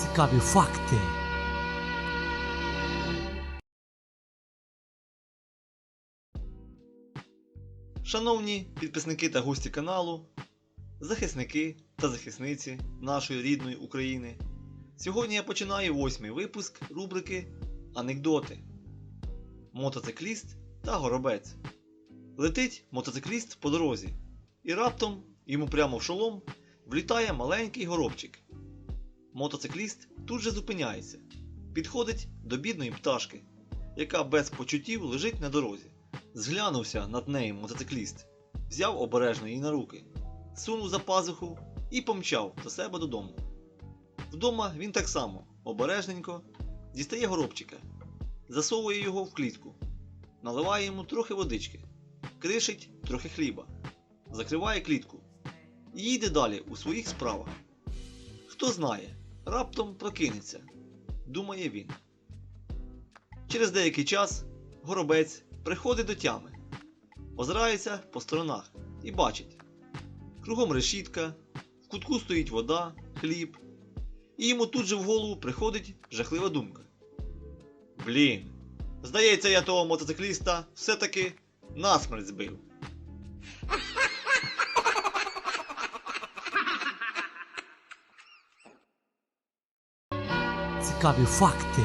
Цікаві факти. Шановні підписники та гості каналу, захисники та захисниці нашої рідної України. Сьогодні я починаю восьмий випуск рубрики Анекдоти. Мотоцикліст та горобець. Летить мотоцикліст по дорозі, і раптом йому прямо в шолом влітає маленький горобчик. Мотоцикліст тут же зупиняється, підходить до бідної пташки, яка без почуттів лежить на дорозі. Зглянувся над нею мотоцикліст, взяв обережно її на руки, сунув за пазуху і помчав до себе додому. Вдома він так само обережненько дістає горобчика, засовує його в клітку, наливає йому трохи водички, кришить трохи хліба, закриває клітку і їде далі у своїх справах. Хто знає, раптом прокинеться, думає він. Через деякий час горобець приходить до тями, озирається по сторонах і бачить. Кругом решітка, в кутку стоїть вода, хліб, і йому тут же в голову приходить жахлива думка. Блін, здається, я того мотоцикліста все-таки насмерть збив. Цікаві факти.